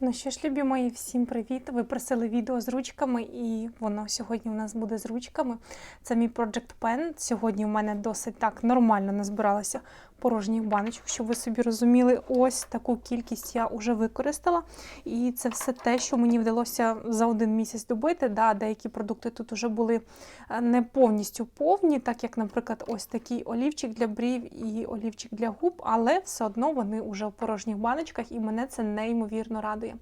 Ну що ж, любі мої, всім привіт! Ви просили відео з ручками, і воно сьогодні у нас буде з ручками. Це мій Project Pen. Сьогодні у мене досить так нормально назбиралося порожніх баночок, щоб ви собі розуміли, ось таку кількість я вже використала. І це все те, що мені вдалося за один місяць добити. Да, Деякі продукти тут вже були е, не повністю повні, так як, наприклад, ось такий олівчик для брів і олівчик для губ, але все одно вони вже в порожніх баночках, і мене це неймовірно радує.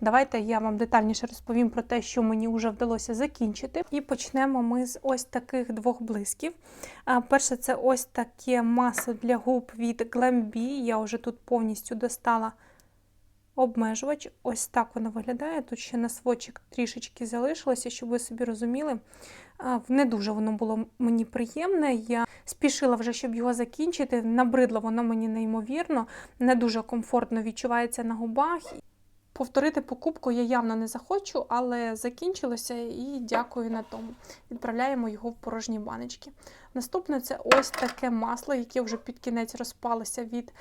Давайте я вам детальніше розповім про те, що мені вже вдалося закінчити. І почнемо ми з ось таких двох блисків. Перше, це ось таке масло для губ від Glambi. Я вже тут повністю достала обмежувач. Ось так воно виглядає. Тут ще на свочик трішечки залишилося, щоб ви собі розуміли. Не дуже воно було мені приємне. Я спішила вже, щоб його закінчити. Набридло воно мені неймовірно, не дуже комфортно відчувається на губах. Повторити покупку я явно не захочу, але закінчилося і дякую на тому. Відправляємо його в порожні баночки. Наступне це ось таке масло, яке вже під кінець розпалося від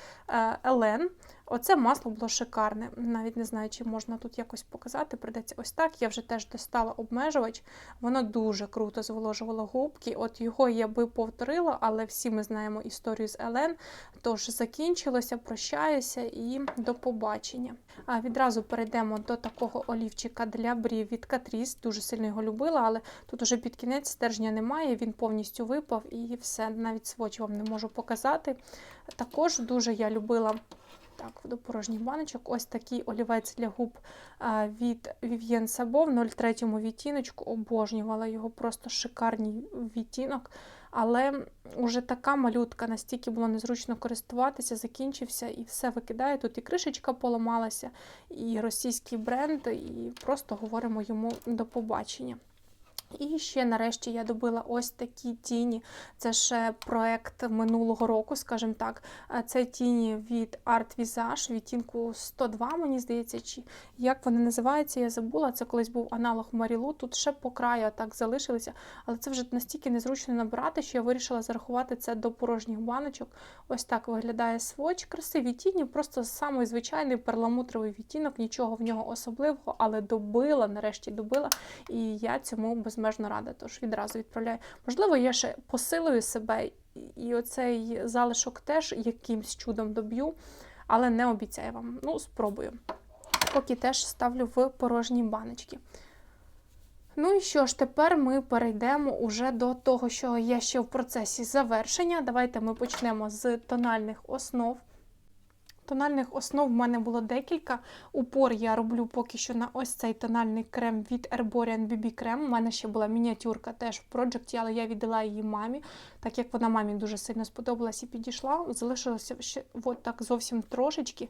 Елен. Оце масло було шикарне. Навіть не знаю, чи можна тут якось показати. Придеться ось так. Я вже теж достала обмежувач. Воно дуже круто зволожувало губки. От його я би повторила, але всі ми знаємо історію з Елен. Тож закінчилося, прощаюся і до побачення. А відразу перейдемо до такого олівчика для брів від Catrice. Дуже сильно його любила, але тут уже під кінець стержня немає, він повністю випав і все. Навіть сводч вам не можу показати. Також дуже я любила. Так, до порожніх баночок. Ось такий олівець для губ від Vivienne Sabo в 03 відтіночку. Обожнювала його просто шикарний відтінок. Але вже така малютка, настільки було незручно користуватися, закінчився і все викидає. Тут і кришечка поламалася, і російський бренд, і просто говоримо йому до побачення. І ще нарешті я добила ось такі тіні. Це ще проект минулого року, скажімо так. Це тіні від Art Visage, відтінку 102, мені здається, чи як вони називаються, я забула. Це колись був аналог Марілу. Тут ще по краю так залишилися, але це вже настільки незручно набирати, що я вирішила зарахувати це до порожніх баночок. Ось так виглядає своч. Красиві тіні, просто самий звичайний перламутровий відтінок, нічого в нього особливого, але добила, нарешті добила. І я цьому безмежно безмежно рада, тож відразу відправляю. Можливо, я ще посилую себе, і оцей залишок теж якимсь чудом доб'ю, але не обіцяю вам. Ну, спробую. Поки теж ставлю в порожні баночки. Ну і що ж, тепер ми перейдемо уже до того, що є ще в процесі завершення. Давайте ми почнемо з тональних основ. Тональних основ в мене було декілька. Упор я роблю поки що на ось цей тональний крем від Herborian BB крем. У мене ще була мініатюрка теж в проджекті, але я віддала її мамі, так як вона мамі дуже сильно сподобалась і підійшла. Залишилося ще от так зовсім трошечки.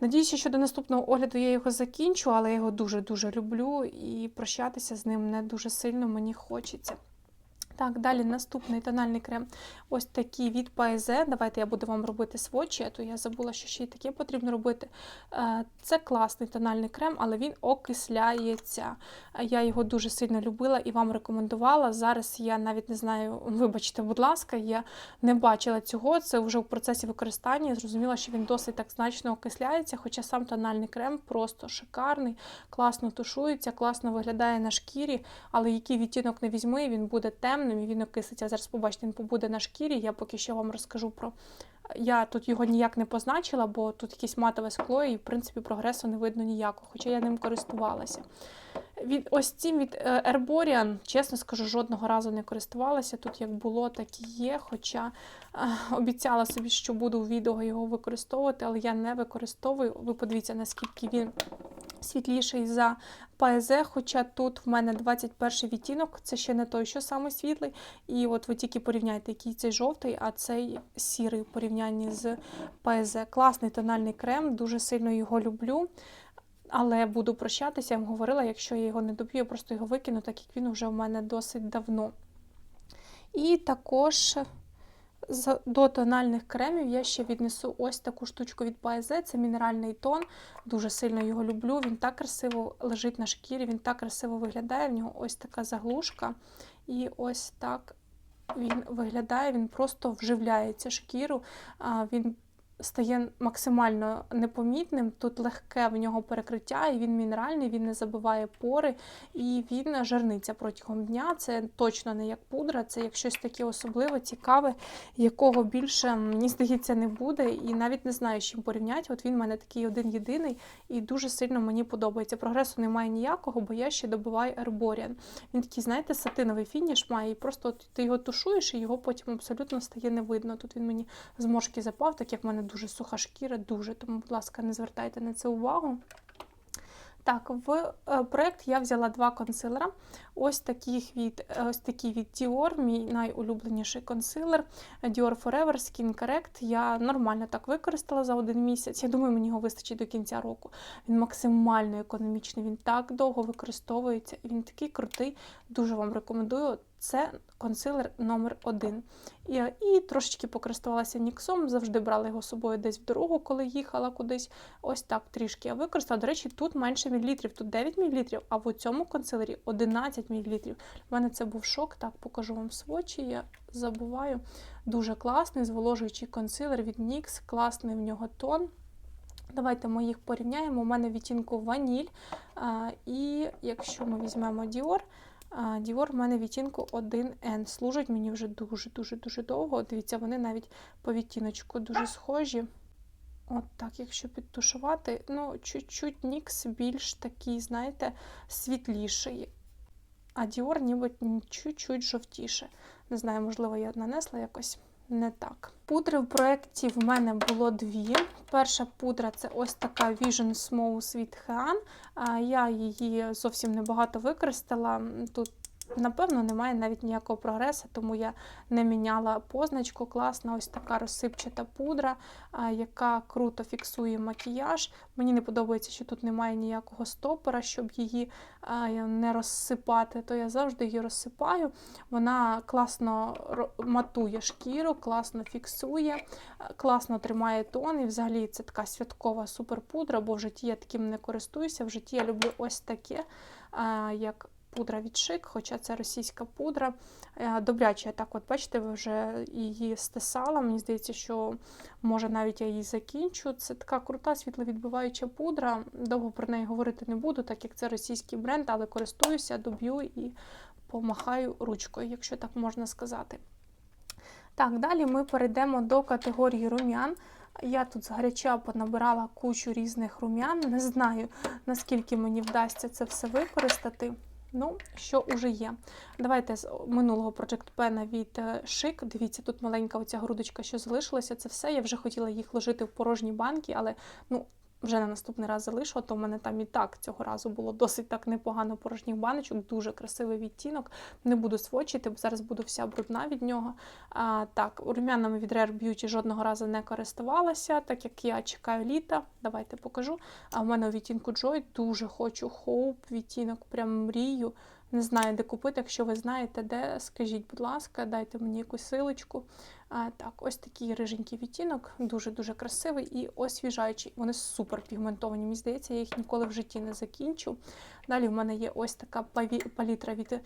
Надіюся, що до наступного огляду я його закінчу, але я його дуже-дуже люблю і прощатися з ним не дуже сильно мені хочеться. Так, далі наступний тональний крем. Ось такий від Paese. Давайте я буду вам робити свочі, а то я забула, що ще й таке потрібно робити. Е, це класний тональний крем, але він окисляється. Я його дуже сильно любила і вам рекомендувала. Зараз я навіть не знаю, вибачте, будь ласка, я не бачила цього. Це вже в процесі використання. Зрозуміла, що він досить так значно окисляється, хоча сам тональний крем просто шикарний, класно тушується, класно виглядає на шкірі, але який відтінок не візьми, він буде темний темним і він окиситься. Зараз побачите, він побуде на шкірі. Я поки що вам розкажу про. Я тут його ніяк не позначила, бо тут якесь матове скло, і в принципі прогресу не видно ніякого, хоча я ним користувалася. Від Ось цим від Herborian, чесно скажу, жодного разу не користувалася. Тут як було, так і є. Хоча е, обіцяла собі, що буду в відео його використовувати, але я не використовую. Ви подивіться, наскільки він світліший за Paese, хоча тут в мене 21 відтінок, це ще не той, що саме світлий. І от ви тільки порівняйте, який цей жовтий, а цей сірий в порівнянні з Paese. Класний тональний крем, дуже сильно його люблю. Але буду прощатися, я вам говорила, якщо я його не доб'ю, я просто його викину, так як він вже в мене досить давно. І також до тональних кремів я ще віднесу ось таку штучку від Paese, це мінеральний тон. Дуже сильно його люблю. Він так красиво лежить на шкірі, він так красиво виглядає. В нього ось така заглушка. І ось так він виглядає, він просто вживляється шкіру. Він стає максимально непомітним. Тут легке в нього перекриття, і він мінеральний, він не забиває пори, і він жарниться протягом дня. Це точно не як пудра, це як щось таке особливе, цікаве, якого більше, мені здається, не буде. І навіть не знаю, з чим порівняти. От він в мене такий один єдиний і дуже сильно мені подобається. Прогресу немає ніякого, бо я ще добиваю Ерборіан. Він такий, знаєте, сатиновий фініш має, і просто от ти його тушуєш, і його потім абсолютно стає не видно. Тут він мені зморшки запав, так як в мене дуже суха шкіра, дуже. Тому, будь ласка, не звертайте на це увагу. Так, в е, проєкт я взяла два консилера. Ось таких від е, ось такий від Dior, мій найулюбленіший консилер Dior Forever Skin Correct. Я нормально так використала за один місяць. Я думаю, мені його вистачить до кінця року. Він максимально економічний, він так довго використовується, він такий крутий. Дуже вам рекомендую. Це консилер номер один. І, і трошечки покористувалася ніксом, завжди брала його з собою десь в дорогу, коли їхала кудись. Ось так трішки я використала. До речі, тут менше мілілітрів, тут 9 мл, а в цьому консилері 11 мл. У мене це був шок. Так, покажу вам свочі. Я забуваю. Дуже класний, зволожуючий консилер від NYX, класний в нього тон. Давайте ми їх порівняємо. У мене відтінку ваніль. А, і якщо ми візьмемо Dior, Діор в мене відтінку 1N. Служить мені вже дуже-дуже-дуже довго. Дивіться, вони навіть по відтіночку дуже схожі. От так, якщо підтушувати, ну, чуть-чуть нікс більш такий, знаєте, світліший. А Діор ніби чуть-чуть жовтіше. Не знаю, можливо, я нанесла якось не так. Пудри в проєкті в мене було дві. Перша пудра це ось така Vision Smooth від Hean. Я її зовсім небагато використала. Тут Напевно, немає навіть ніякого прогресу, тому я не міняла позначку. Класна, ось така розсипчата пудра, яка круто фіксує макіяж. Мені не подобається, що тут немає ніякого стопора, щоб її не розсипати, то я завжди її розсипаю. Вона класно матує шкіру, класно фіксує, класно тримає тон. І взагалі це така святкова суперпудра, бо в житті я таким не користуюся. В житті я люблю ось таке, як пудра від шик, хоча це російська пудра. Е, добряче, так от бачите, ви вже її стисала. Мені здається, що може навіть я її закінчу. Це така крута світловідбиваюча пудра. Довго про неї говорити не буду, так як це російський бренд, але користуюся, доб'ю і помахаю ручкою, якщо так можна сказати. Так, далі ми перейдемо до категорії рум'ян. Я тут згаряча понабирала кучу різних рум'ян. Не знаю, наскільки мені вдасться це все використати. Ну, що уже є. Давайте з минулого Project Pen від Шик. Дивіться, тут маленька оця грудочка, що залишилася. Це все. Я вже хотіла їх ложити в порожні банки, але ну, вже на наступний раз залишу, то в мене там і так цього разу було досить так непогано порожніх баночок, дуже красивий відтінок. Не буду свочити, бо зараз буду вся брудна від нього. А, Так, рум'янами від Rare Beauty жодного разу не користувалася, так як я чекаю літа. Давайте покажу. А в мене у відтінку Joy дуже хочу Hope відтінок, прям мрію. Не знаю, де купити. Якщо ви знаєте, де, скажіть, будь ласка, дайте мені якусь силочку. Так, ось такий риженький відтінок, дуже-дуже красивий і освіжаючий. Вони супер пігментовані. Мені здається, я їх ніколи в житті не закінчу. Далі в мене є ось така палітра від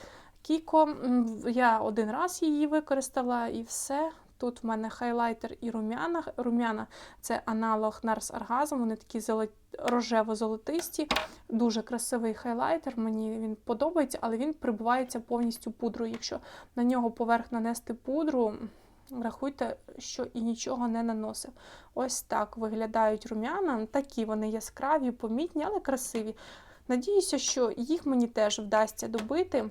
Kiko. Я один раз її використала і все. Тут в мене хайлайтер і рум'яна. Рум'яна це аналог Nars Orgasm, вони такі золоті, рожево-золотисті, дуже красивий хайлайтер. Мені він подобається, але він прибувається повністю пудрою. Якщо на нього поверх нанести пудру, рахуйте, що і нічого не наносив. Ось так виглядають рум'яна. Такі вони яскраві, помітні, але красиві. Надіюся, що їх мені теж вдасться добити.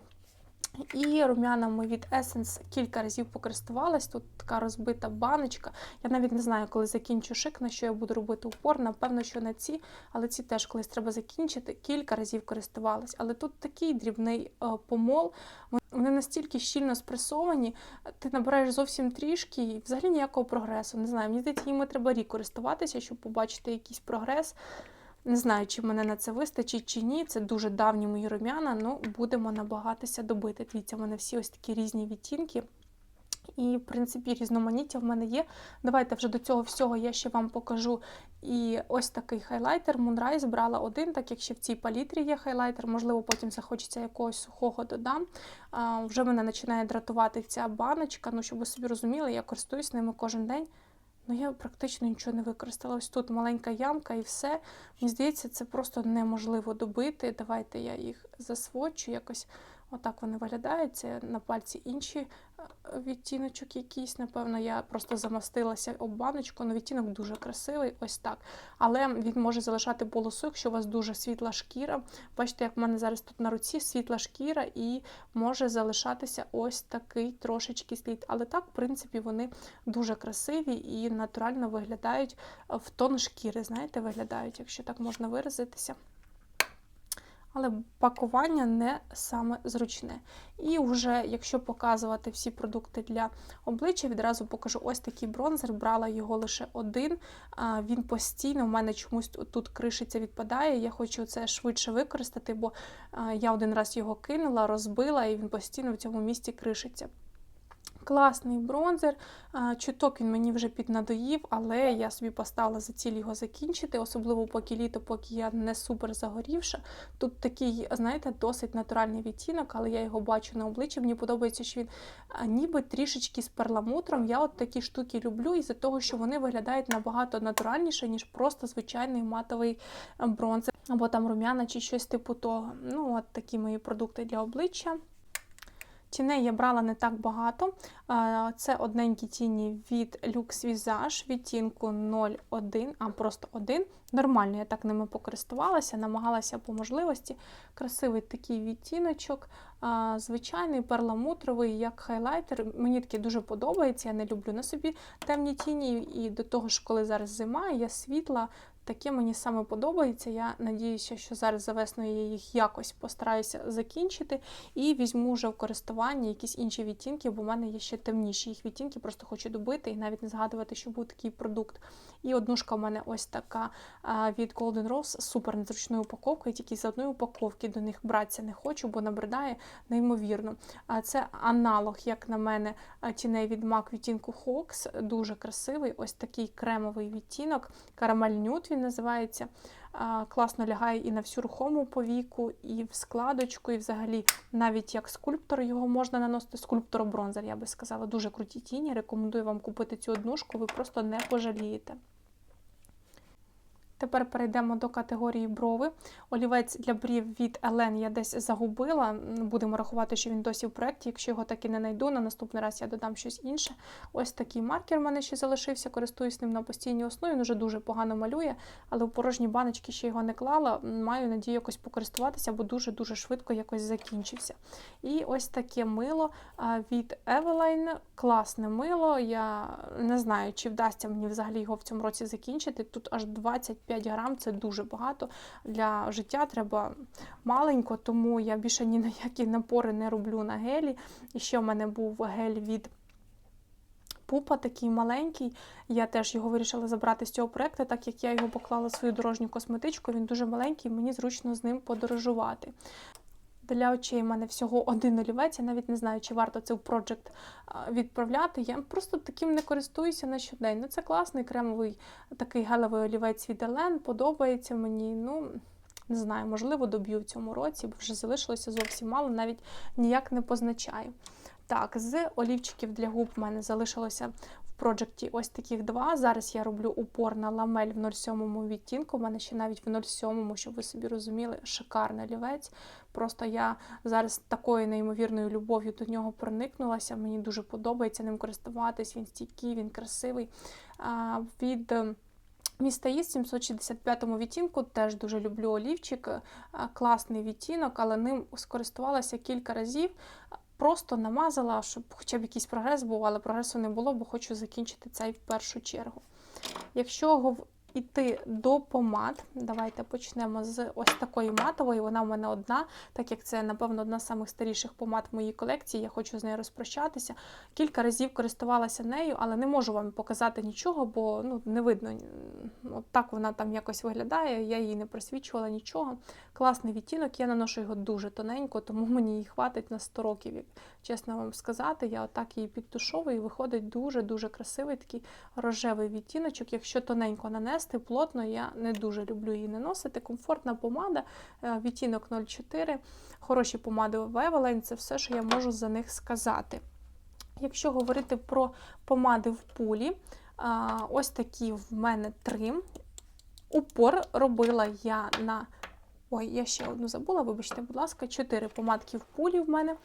І рум'янами від Essence кілька разів покористувалась. Тут така розбита баночка. Я навіть не знаю, коли закінчу шик, на що я буду робити упор. Напевно, що на ці, але ці теж колись треба закінчити. Кілька разів користувалась. Але тут такий дрібний е, помол. Вони настільки щільно спресовані, ти набираєш зовсім трішки і взагалі ніякого прогресу. Не знаю, мені здається, їм треба рік користуватися, щоб побачити якийсь прогрес. Не знаю, чи мене на це вистачить чи ні. Це дуже давні мої рум'яна, ну будемо намагатися добити. Дивіться, в мене всі ось такі різні відтінки. І, в принципі, різноманіття в мене є. Давайте вже до цього всього я ще вам покажу. І ось такий хайлайтер Moonrise брала один, так як ще в цій палітрі є хайлайтер, можливо, потім захочеться якогось сухого додам. А, Вже мене починає дратувати ця баночка. Ну, щоб ви собі розуміли, я користуюсь ними кожен день. Ну я практично нічого не використала. Ось тут маленька ямка і все. Мені здається, це просто неможливо добити. Давайте я їх засвочу якось. Отак вони виглядають. Це на пальці інші е, відтіночок якийсь. Напевно, я просто замастилася об баночку. Ну, відтінок дуже красивий, ось так. Але він може залишати полосу, якщо у вас дуже світла шкіра. Бачите, як в мене зараз тут на руці світла шкіра, і може залишатися ось такий трошечки слід. Але так, в принципі, вони дуже красиві і натурально виглядають в тон шкіри. Знаєте, виглядають, якщо так можна виразитися але пакування не саме зручне. І вже, якщо показувати всі продукти для обличчя, відразу покажу ось такий бронзер. Брала його лише один. Він постійно в мене чомусь тут кришиця відпадає. Я хочу це швидше використати, бо я один раз його кинула, розбила, і він постійно в цьому місці кришиться. Класний бронзер. Чуток він мені вже піднадоїв, але я собі поставила за ціль його закінчити, особливо поки літо, поки я не супер загорівша. Тут такий, знаєте, досить натуральний відтінок, але я його бачу на обличчі. Мені подобається, що він ніби трішечки з перламутром. Я от такі штуки люблю, із-за того, що вони виглядають набагато натуральніше, ніж просто звичайний матовий бронзер, або там рум'яна чи щось типу того. Ну, от такі мої продукти для обличчя. Тіней я брала не так багато. Це одненькі тіні від Lux Visage, відтінку 01, а просто 1. Нормально, я так ними покористувалася, намагалася по можливості. Красивий такий відтіночок, звичайний перламутровий, як хайлайтер. Мені таке дуже подобається. Я не люблю на собі темні тіні, і до того ж, коли зараз зима, я світла, Таке мені саме подобається. Я надіюся, що зараз за весною я їх якось постараюся закінчити і візьму вже в користування якісь інші відтінки, бо в мене є ще темніші їх відтінки, просто хочу добити і навіть не згадувати, що був такий продукт. І однушка в мене ось така від Golden Rose, супер незручною упаковкою, тільки з одної упаковки до них братися не хочу, бо набридає неймовірно. Це аналог, як на мене, тіней від MAC відтінку Hawks, дуже красивий, ось такий кремовий відтінок, карамель нюд він називається. Класно лягає і на всю рухому повіку, і в складочку, і взагалі навіть як скульптор його можна наносити. Скульптор бронзер, я би сказала. Дуже круті тіні. Рекомендую вам купити цю однушку, ви просто не пожалієте. Тепер перейдемо до категорії брови. Олівець для брів від Елен я десь загубила. Будемо рахувати, що він досі в проєкті. Якщо його так і не знайду, на наступний раз я додам щось інше. Ось такий маркер в мене ще залишився, користуюсь ним на постійній основі. Він вже дуже погано малює, але в порожні баночки ще його не клала. Маю надію якось покористуватися, бо дуже-дуже швидко якось закінчився. І ось таке мило від Eveline. Класне мило. Я не знаю, чи вдасться мені взагалі його в цьому році закінчити. Тут аж 25 5 грам це дуже багато. Для життя треба маленько, тому я більше ні на які напори не роблю на гелі. І ще в мене був гель від. Пупа такий маленький, я теж його вирішила забрати з цього проєкту, так як я його поклала в свою дорожню косметичку, він дуже маленький, мені зручно з ним подорожувати. Для очей в мене всього один олівець. Я навіть не знаю, чи варто це в Project відправляти. Я просто таким не користуюся на щодень. Ну, Це класний кремовий такий гелевий олівець від Елен, подобається мені. Ну, не знаю, можливо, доб'ю в цьому році, бо вже залишилося зовсім мало, навіть ніяк не позначаю. Так, з олівчиків для губ в мене залишилося в проджекті ось таких два. Зараз я роблю упор на ламель в 07 відтінку. У мене ще навіть в 07, щоб ви собі розуміли, шикарний олівець. Просто я зараз такою неймовірною любов'ю до нього проникнулася. Мені дуже подобається ним користуватись. Він стійкий, він красивий. Від Міста Іс 765 відтінку теж дуже люблю олівчик, класний відтінок, але ним скористувалася кілька разів. Просто намазала, щоб хоча б якийсь прогрес був, але прогресу не було, бо хочу закінчити цей в першу чергу. Якщо йти до помад. Давайте почнемо з ось такої матової. Вона в мене одна, так як це, напевно, одна з самих старіших помад в моїй колекції. Я хочу з нею розпрощатися. Кілька разів користувалася нею, але не можу вам показати нічого, бо ну, не видно. От так вона там якось виглядає, я її не просвічувала нічого. Класний відтінок, я наношу його дуже тоненько, тому мені її хватить на 100 років, чесно вам сказати. Я отак її підтушовую і виходить дуже-дуже красивий такий рожевий відтіночок. Якщо тоненько нанести, плотно я не дуже люблю її наносити. Комфортна помада, е, відтінок 04, хороші помади в Eveline, це все, що я можу за них сказати. Якщо говорити про помади в пулі, ось такі в мене три. Упор робила я на. Ой, я ще одну забула, вибачте, будь ласка, чотири помадки в пулі в мене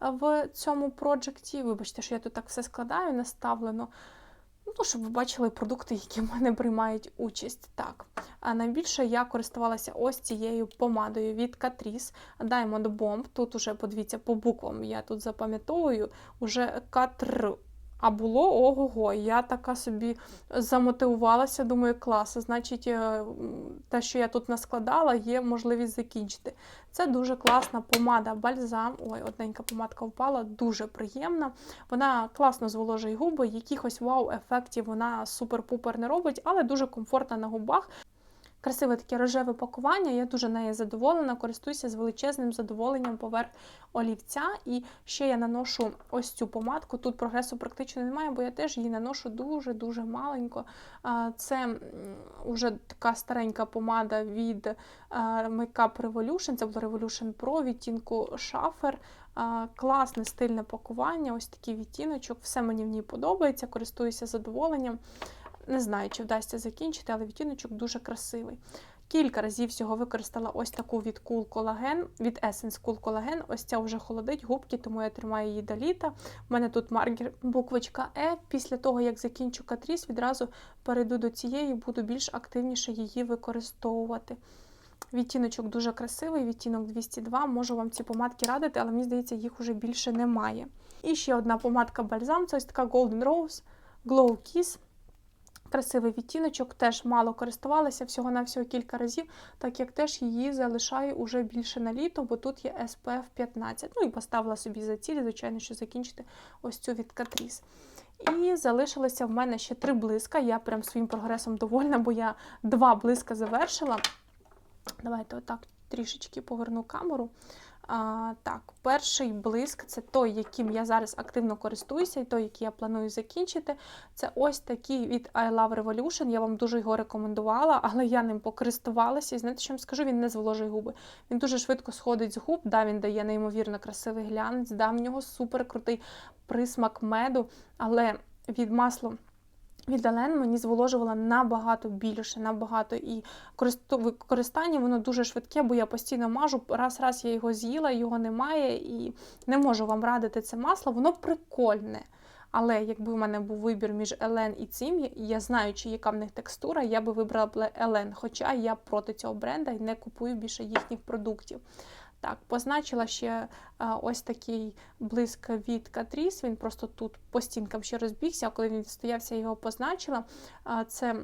в цьому проджекті. Вибачте, що я тут так все складаю, наставлено. Ну, щоб ви бачили продукти, які в мене приймають участь. Так. А найбільше я користувалася ось цією помадою від Catrice Diamond Bomb. Тут уже, подивіться, по буквам я тут запам'ятовую уже Катр. А було ого-го, я така собі замотивувалася, думаю, клас. Значить, е, те, що я тут наскладала, є можливість закінчити. Це дуже класна помада бальзам. Ой, одненька помадка впала, дуже приємна. Вона класно зволожує губи, якихось вау-ефектів вона супер-пупер не робить, але дуже комфортна на губах. Красиве таке рожеве пакування, я дуже нею задоволена, користуюся з величезним задоволенням поверх олівця. І ще я наношу ось цю помадку. Тут прогресу практично немає, бо я теж її наношу дуже-дуже маленько. Це вже така старенька помада від Makeup Revolution, це була Revolution Pro відтінку шафер. Класне стильне пакування, ось такий відтіночок. Все мені в ній подобається, користуюся задоволенням. Не знаю, чи вдасться закінчити, але відтіночок дуже красивий. Кілька разів всього використала ось таку від Cool Collagen, від Essence Cool Collagen. Ось ця вже холодить губки, тому я тримаю її до літа. У мене тут маркер буквочка E. Після того, як закінчу катріс, відразу перейду до цієї, буду більш активніше її використовувати. Відтіночок дуже красивий, відтінок 202. Можу вам ці помадки радити, але мені здається, їх уже більше немає. І ще одна помадка бальзам це ось така Golden Rose Glow Kiss. Красивий відтіночок, теж мало користувалася, всього-навсього кілька разів, так як теж її залишаю уже більше на літо, бо тут є SPF 15. Ну і поставила собі за ціль, звичайно, що закінчити ось цю від Catrice. І залишилося в мене ще три блиска. Я прям своїм прогресом довольна, бо я два блиска завершила. Давайте отак трішечки поверну камеру. А, Так, перший блиск це той, яким я зараз активно користуюся, і той, який я планую закінчити. Це ось такий від I Love Revolution. Я вам дуже його рекомендувала, але я ним покористувалася. І знаєте, що вам скажу? Він не зволожує губи. Він дуже швидко сходить з губ. Да, він дає неймовірно красивий глянець, да, в нього супер крутий присмак меду, але від масла. Від Ален мені зволожувала набагато більше, набагато і використання воно дуже швидке, бо я постійно мажу. Раз-раз я його з'їла, його немає, і не можу вам радити це масло, воно прикольне. Але якби в мене був вибір між Елен і цим, я знаючи, яка в них текстура, я би вибрала Елен. Хоча я проти цього бренда і не купую більше їхніх продуктів. Так, позначила ще а, ось такий блиск від Катріс. Він просто тут по стінкам ще розбігся, а коли він стоявся, його позначила. А, це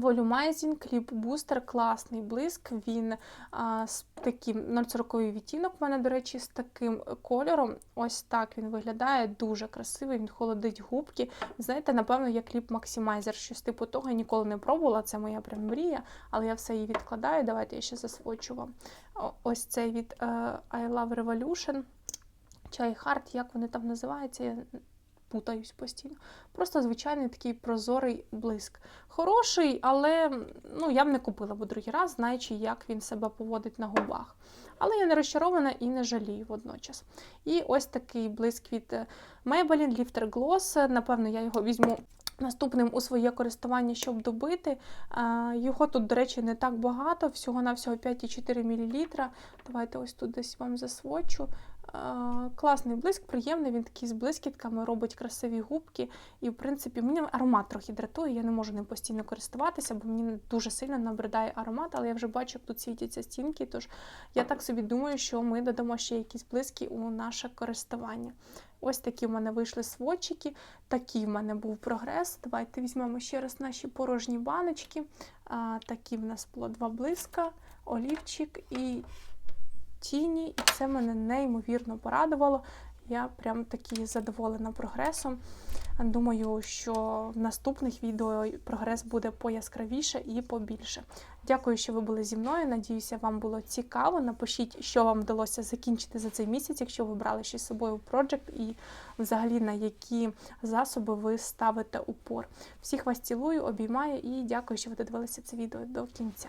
Volumizing Clip Booster, класний блиск. Він а, з таким 040 відтінок. У мене, до речі, з таким кольором. Ось так він виглядає, дуже красивий, він холодить губки. Знаєте, напевно, як кліп Maximizer. Щось типу того я ніколи не пробувала. Це моя прям мрія, але я все її відкладаю. Давайте я ще засвочу вам. Ось цей від uh, I Love Revolution. Чай Харт, як вони там називаються? Путаюсь постійно. Просто звичайний такий прозорий блиск. Хороший, але ну, я б не купила б другий раз, знаючи, як він себе поводить на губах. Але я не розчарована і не жалію водночас. І ось такий блиск від Maybelline Lifter Gloss. Напевно, я його візьму. Наступним у своє користування, щоб добити. Його тут, до речі, не так багато, всього-навсього 5,4 мл. Давайте ось тут десь вам засвочу. Класний блиск, приємний, він такий з блискітками, робить красиві губки. І, в принципі, мені аромат трохи дратує, я не можу ним постійно користуватися, бо мені дуже сильно набридає аромат, але я вже бачу, як тут світяться стінки. Тож я так собі думаю, що ми додамо ще якісь блиски у наше користування. Ось такі в мене вийшли сводчики, такий в мене був прогрес. Давайте візьмемо ще раз наші порожні баночки. А, Такі в нас було два блиска, олівчик і тіні, і це мене неймовірно порадувало. Я прям таки задоволена прогресом. Думаю, що в наступних відео прогрес буде пояскравіше і побільше. Дякую, що ви були зі мною. Надіюся, вам було цікаво. Напишіть, що вам вдалося закінчити за цей місяць, якщо ви брали щось з собою в проджект, і взагалі на які засоби ви ставите упор. Всіх вас цілую, обіймаю і дякую, що ви додивилися це відео до кінця.